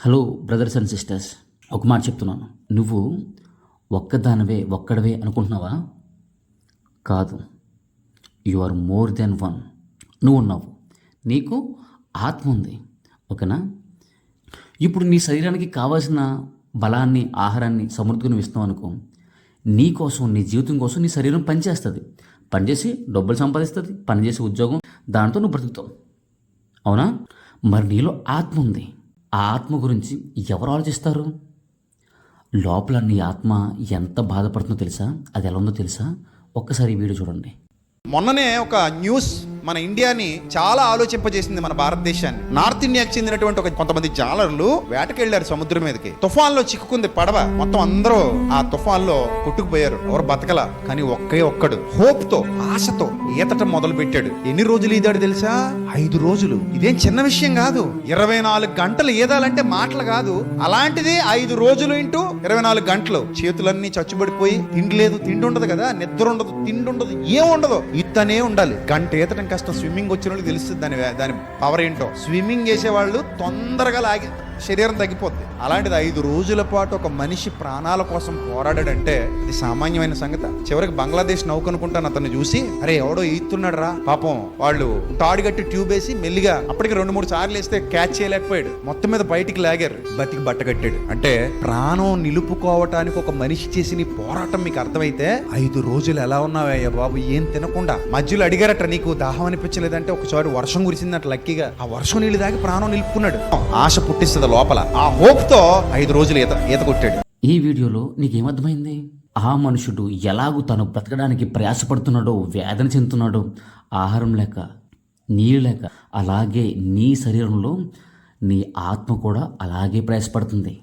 Hello brothers and sisters. ఒక మాట చెప్తున్నాను. నువ్వు ఒక్కదానివే ఒక్కడవే అనుకుంటున్నావా? కాదు. You are more than one నువ్వు ఉన్నావు. నీకు ఆత్మ ఉంది. ఓకేనా? ఇప్పుడు నీ శరీరానికి కావాల్సిన బలాన్ని ఆహారాన్ని సమృద్ధిగా నువ్వు ఇస్తున్నావు అనుకో నీ కోసం నీ జీవితం కోసం నీ శరీరం పనిచేస్తుంది. పనిచేసి డబ్బులు సంపాదిస్తుంది పనిచేసి ఉద్యోగం దాంతో నువ్వు బ్రతుకుతావు. అవునా? మరి నీలో ఆత్మ ఉంది. ఆ ఆత్మ గురించి ఎవరు ఆలోచిస్తారు? లోపల నీ ఆత్మ ఎంత బాధపడుతుందో తెలుసా? అది ఎలా ఉందో తెలుసా? ఒక్కసారి వీడియో చూడండి. మొన్ననే ఒక న్యూస్ మన ఇండియాని చాలా ఆలోచింపజేసింది మన భారతదేశాన్ని. నార్త్ ఇండియాకి చెందినటువంటి ఒక కొంతమంది జాలర్లు వేటకెళ్ళారు సముద్రం మీదకి. తుఫాన్లో చిక్కుకుంది పడవ. మొత్తం అందరూ ఆ తుఫాన్లో కొట్టుకుపోయారు. ఎవరు బతకల? కానీ ఒక్కే ఒక్కడు. హోప్తో ఆశతో ఈతటం మొదలు పెట్టాడు ఎన్ని రోజులు ఈదాడు తెలుసా? ఐదు రోజులు. ఇదేం చిన్న విషయం కాదు. ఇరవై నాలుగు గంటలు ఈదాలంటే మాటలు కాదు. అలాంటిది ఐదు రోజులు ఇంటూ ఇరవై నాలుగు గంటలు. చేతులన్నీ చచ్చుబడిపోయి తిండి లేదు తిండి ఉండదు కదా. నిద్ర ఉండదు తిండి ఉండదు ఏం ఉండదు. ఇత్తనే ఉండాలి. గంట ఈతటం కష్టం స్విమ్మింగ్ వచ్చిన వాళ్ళకి తెలుస్తుంది దాని దాని పవర్ ఏంటో. స్విమ్మింగ్ చేసేవాళ్ళు తొందరగా లాగి శరీరం తగ్గిపోద్ది. అలాంటిది ఐదు రోజుల పాటు ఒక మనిషి ప్రాణాల కోసం పోరాడాడంటే ఇది సామాన్యమైన సంగతి. చివరికి బంగ్లాదేశ్ నౌకనుకుంటాను అతను అతన్ని చూసి అరే ఎవడో ఈతున్నాడు రా పాపం వాళ్ళు తాడు కట్టి ట్యూబ్ వేసి మెల్లిగా అప్పటికి రెండు మూడు సార్లు వేస్తే క్యాచ్ చేయలేకపోయాడు. మొత్తం మీద బయటికి లాగారు. బతికి బట్ట కట్టాడు. అంటే ప్రాణం నిలుపుకోవటానికి ఒక మనిషి చేసిన పోరాటం మీకు అర్థమైతే ఐదు రోజులు ఎలా ఉన్నావయ్యా బాబు? ఏం తినకుండా. మధ్యలో అడిగారట నీకు దాహం అనిపించలేదంటే ఒకసారి వర్షం కురిసిందట లక్కీగా. ఆ వర్షం నీళ్ళు దాకా ప్రాణం నిలుపుకున్నాడు. ఆశ పుట్టిస్తుంది లోపల. ఆ హోప్తో ఐదు రోజులు ఈత ఈత కొట్టాడు. ఈ వీడియోలో నీకేమర్థమైంది? ఆ మనుషుడు ఎలాగూ తను బ్రతకడానికి ప్రయాసపడుతున్నాడో వేదన చెందుతున్నాడో ఆహారం లేక నీళ్ళు లేక అలాగే నీ శరీరంలో నీ ఆత్మ కూడా అలాగే ప్రయాసపడుతుంది.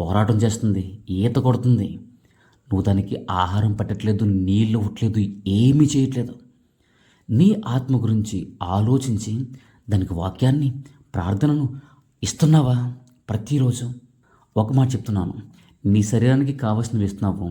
పోరాటం చేస్తుంది ఈత కొడుతుంది. నువ్వు దానికి ఆహారం పెట్టట్లేదు నీళ్ళు ఇవ్వట్లేదు ఏమీ చేయట్లేదు. నీ ఆత్మ గురించి ఆలోచించి దానికి వాక్యాన్ని ప్రార్థనను ఇస్తున్నావా? ప్రతిరోజు ఒక మాట చెప్తున్నాను. నీ శరీరానికి కావాల్సినవి ఇస్తున్నావు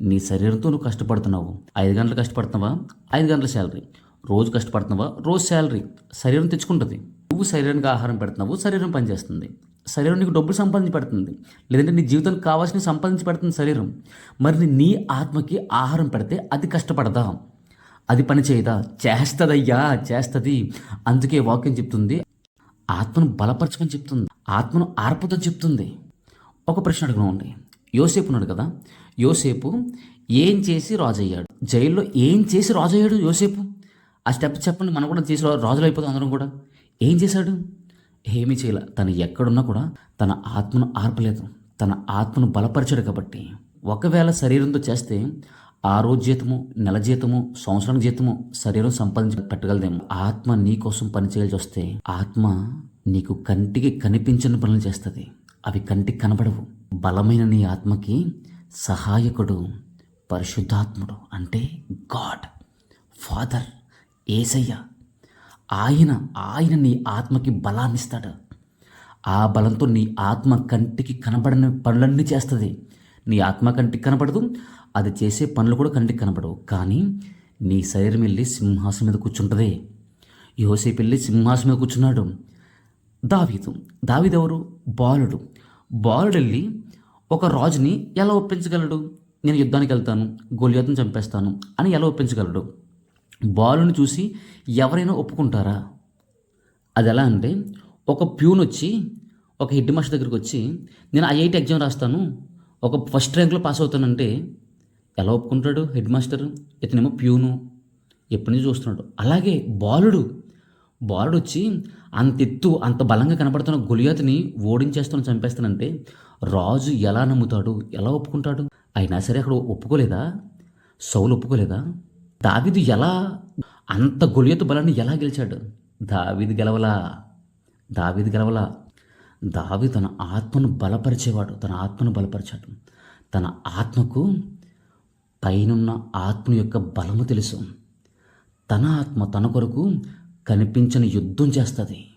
నీ శరీరంతో నువ్వు కష్టపడుతున్నావు. ఐదు గంటలు కష్టపడుతున్నావా? ఐదు గంటల శాలరీ. రోజు కష్టపడుతున్నావా? రోజు శాలరీ. శరీరం తెచ్చుకుంటుంది. నువ్వు శరీరానికి ఆహారం పెడుతున్నావు. శరీరం పనిచేస్తుంది. శరీరం నీకు డబ్బులు సంపాదించి పెడుతుంది. లేదంటే నీ జీవితానికి కావాల్సిన సంపాదించి పెడుతుంది శరీరం. మరి నీ ఆత్మకి ఆహారం పెడితే అది కష్టపడదా? అది పని చేయదా? చేస్తుందయ్యా చేస్తుంది. అందుకే వాక్యం చెప్తుంది. ఆత్మను బలపరచమని చెప్తుంది. ఆత్మను ఆర్పుతో చెప్తుంది. ఒక ప్రశ్న అడుగునండి యోసేపు ఉన్నాడు కదా. యోసేపు ఏం చేసి రాజు అయ్యాడు జైల్లో ఏం చేసి రాజు అయ్యాడు యోసేపు? ఆ స్టెప్ చెప్పండి మనం కూడా చేసి రాజులు అయిపోతాం అందరం కూడా. ఏం చేశాడు? ఏమీ చేయలే. తను ఎక్కడున్నా కూడా తన ఆత్మను ఆర్పలేదు. తన ఆత్మను బలపరిచాడు కాబట్టి. ఒకవేళ శరీరంతో చేస్తే ఆ రోజు జీతము నెల జీతము సంవత్సరం జీతము శరీరం సంపాదించి పెట్టగలదేమో. ఆత్మ నీ కోసం పని చేయాల్సి వస్తే ఆత్మ నీకు కంటికి కనిపించని పనులు చేస్తుంది. అవి కంటికి కనబడవు. బలమైన నీ ఆత్మకి సహాయకుడు పరిశుద్ధాత్ముడు అంటే గాడ్ ఫాదర్ ఏసయ్య. ఆయన ఆయన నీ ఆత్మకి బలాన్నిస్తాడు. ఆ బలంతో నీ ఆత్మ కంటికి కనబడని పనులన్నీ చేస్తుంది. నీ ఆత్మ కంటికి కనపడదు అది చేసే పనులు కూడా కంటికి కనపడవు కానీ నీ శరీరం వెళ్ళి సింహాసనం మీద కూర్చుంటుంది. యోసేపు వెళ్ళి సింహాసనం మీద కూర్చున్నాడు. దావీదు. దావీదు ఎవరు? బాలుడు. బాలుడు వెళ్ళి ఒక రాజుని ఎలా ఒప్పించగలడు? నేను యుద్ధానికి వెళ్తాను గొలియాతను చంపేస్తాను అని ఎలా ఒప్పించగలడు? బాలుని చూసి ఎవరైనా ఒప్పుకుంటారా? అది ఎలా అంటే ఒక ప్యూన్ వచ్చి ఒక హెడ్ మాస్టర్ దగ్గరికి వచ్చి నేను ఐఐటి ఎగ్జామ్ రాస్తాను ఒక ఫస్ట్ ర్యాంక్లో పాస్ అవుతానంటే ఎలా ఒప్పుకుంటాడు హెడ్ మాస్టర్? ఇతనేమో ప్యూను. ఎప్పటి నుంచి చూస్తున్నాడు? అలాగే బాలుడు. బాలుడు వచ్చి అంత ఎత్తు అంత బలంగా కనపడుతున్న గొలియాతిని ఓడించేస్తాను చంపేస్తానంటే రాజు ఎలా నమ్ముతాడు? ఎలా ఒప్పుకుంటాడు? అయినా సరే అక్కడ ఒప్పుకోలేదా? సౌలు ఒప్పుకోలేదా? దావిదు ఎలా అంత గొలియతు బలాన్ని ఎలా గెలిచాడు? దావిది గెలవలా? దావిది గెలవలా? దావి తన ఆత్మను బలపరిచేవాడు తన ఆత్మను బలపరిచాడు. తన ఆత్మకు పైనున్న ఆత్మ యొక్క బలము తెలుసు. తన ఆత్మ తన కొరకు కనిపించని యుద్ధం చేస్తుంది.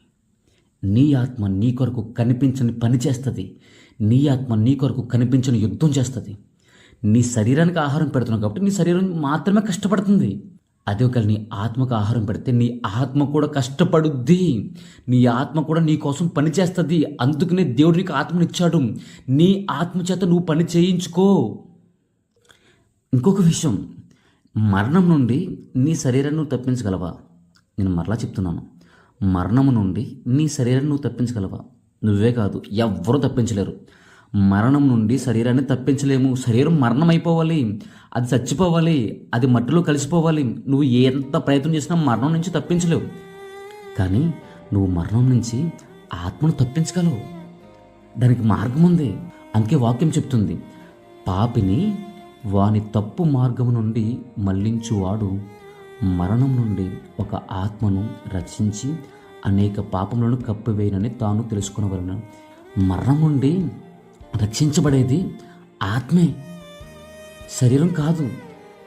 నీ ఆత్మ నీ కొరకు కనిపించని పని చేస్తుంది. నీ ఆత్మ నీ కొరకు కనిపించని యుద్ధం చేస్తుంది. నీ శరీరానికి ఆహారం పెడుతున్నావు కాబట్టి నీ శరీరం మాత్రమే కష్టపడుతుంది. అదే ఒకవేళ నీ ఆత్మకు ఆహారం పెడితే నీ ఆత్మ కూడా కష్టపడుద్ది. నీ ఆత్మ కూడా నీ కోసం పని చేస్తుంది. అందుకనే దేవుడు నీకు ఆత్మనిచ్చాడు. నీ ఆత్మ చేత నువ్వు పని చేయించుకో. ఇంకొక విషయం. మరణం నుండి నీ శరీరాన్ని నువ్వు తప్పించగలవా? నేను మరలా చెప్తున్నాను. మరణం నుండి నీ శరీరాన్ని నువ్వు తప్పించగలవా? నువ్వే కాదు ఎవ్వరూ తప్పించలేరు. మరణం నుండి శరీరాన్ని తప్పించలేము. శరీరం మరణం అయిపోవాలి అది చచ్చిపోవాలి అది మట్టిలో కలిసిపోవాలి. నువ్వు ఎంత ప్రయత్నం చేసినా మరణం నుంచి తప్పించలేవు. కానీ నువ్వు మరణం నుంచి ఆత్మను తప్పించగలవు. దానికి మార్గం ఉంది. అందుకే వాక్యం చెప్తుంది పాపిని వాని తప్పు మార్గం నుండి మళ్ళించువాడు. మరణం నుండి ఒక ఆత్మను రక్షించి అనేక పాపములను కప్పివేయనని తాను తెలుసుకునవలను. మరణం నుండి రక్షించబడేది ఆత్మే. శరీరం కాదు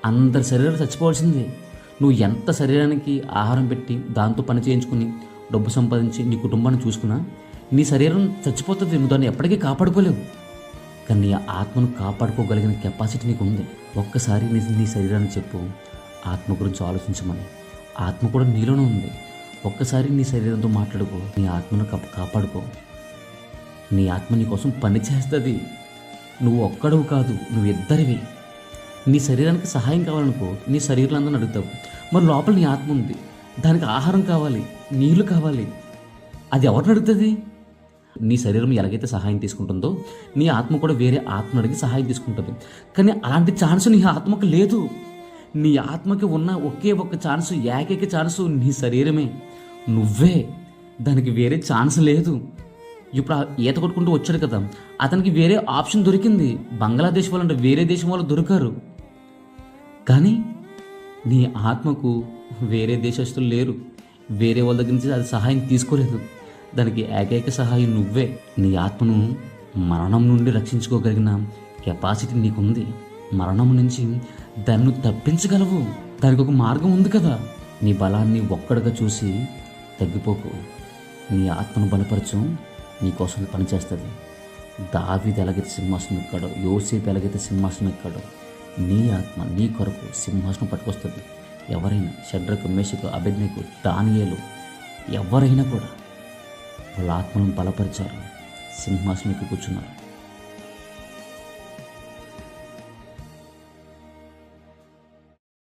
అందరి శరీరాలు చచ్చిపోవాల్సిందే. నువ్వు ఎంత శరీరానికి ఆహారం పెట్టి దాంతో పని చేయించుకుని డబ్బు సంపాదించి నీ కుటుంబాన్ని చూసుకున్నా నీ శరీరం చచ్చిపోతుంది నువ్వు దాన్ని ఎప్పటికీ కాపాడుకోలేవు. కానీ నీ ఆత్మను కాపాడుకోగలిగిన కెపాసిటీ నీకు ఉంది ఒక్కసారి నీ నీ శరీరాన్ని చెప్పు ఆత్మ గురించి ఆలోచించమని. ఆత్మ కూడా నీలోనే ఉంది. ఒక్కసారి నీ శరీరంతో మాట్లాడుకో నీ ఆత్మను కాపాడుకో. నీ ఆత్మ నీ కోసం పని చేస్తుంది. నువ్వు ఒక్కడవు కాదు నువ్వు ఇద్దరివి. నీ శరీరానికి సహాయం కావాలనుకో నీ శరీరంలో అడుగుతావు. మరి లోపల నీ ఆత్మ ఉంది. దానికి ఆహారం కావాలి నీళ్ళు కావాలి. అది ఎవరిని అడుగుతుంది? నీ శరీరం ఎలాగైతే సహాయం తీసుకుంటుందో నీ ఆత్మ కూడా వేరే ఆత్మ అడిగి సహాయం తీసుకుంటుంది. కానీ అలాంటి ఛాన్స్ నీ ఆత్మకు లేదు. నీ ఆత్మకి ఉన్న ఒకే ఒక్క ఛాన్స్ ఏకైక ఛాన్స్ నీ శరీరమే. నువ్వే. దానికి వేరే ఛాన్స్ లేదు. ఇప్పుడు ఆ ఈత కొట్టుకుంటూ వచ్చాడు కదా. అతనికి వేరే ఆప్షన్ దొరికింది. బంగ్లాదేశ్ వాళ్ళంటే వేరే దేశం వాళ్ళు దొరికారు. కానీ నీ ఆత్మకు వేరే దేశస్తులు లేరు. వేరే వాళ్ళ దగ్గర నుంచి అది సహాయం తీసుకోలేదు. దానికి ఏకైక సహాయం నువ్వే. నీ ఆత్మను మరణం నుండి రక్షించుకోగలిగిన కెపాసిటీ నీకుంది. మరణం నుంచి దాన్ని తప్పించగలవు. దానికి ఒక మార్గం ఉంది కదా. నీ బలాన్ని ఒక్కడిగా చూసి తగ్గిపోకు. నీ ఆత్మను బలపరచు. నీకోసం పనిచేస్తుంది. దావిది ఎలాగైతే సింహాసనం ఎక్కాడో యోసేపు ఎలాగైతే సింహాసనం ఎక్కాడో నీ ఆత్మ నీ కొరకు సింహాసనం పట్టుకొస్తుంది. ఎవరైనా షడ్రకు మేషకు అభిజ్ఞకు దానియలు ఎవరైనా కూడా వాళ్ళ ఆత్మను బలపరిచారు. సింహాసనం కూర్చున్నారు.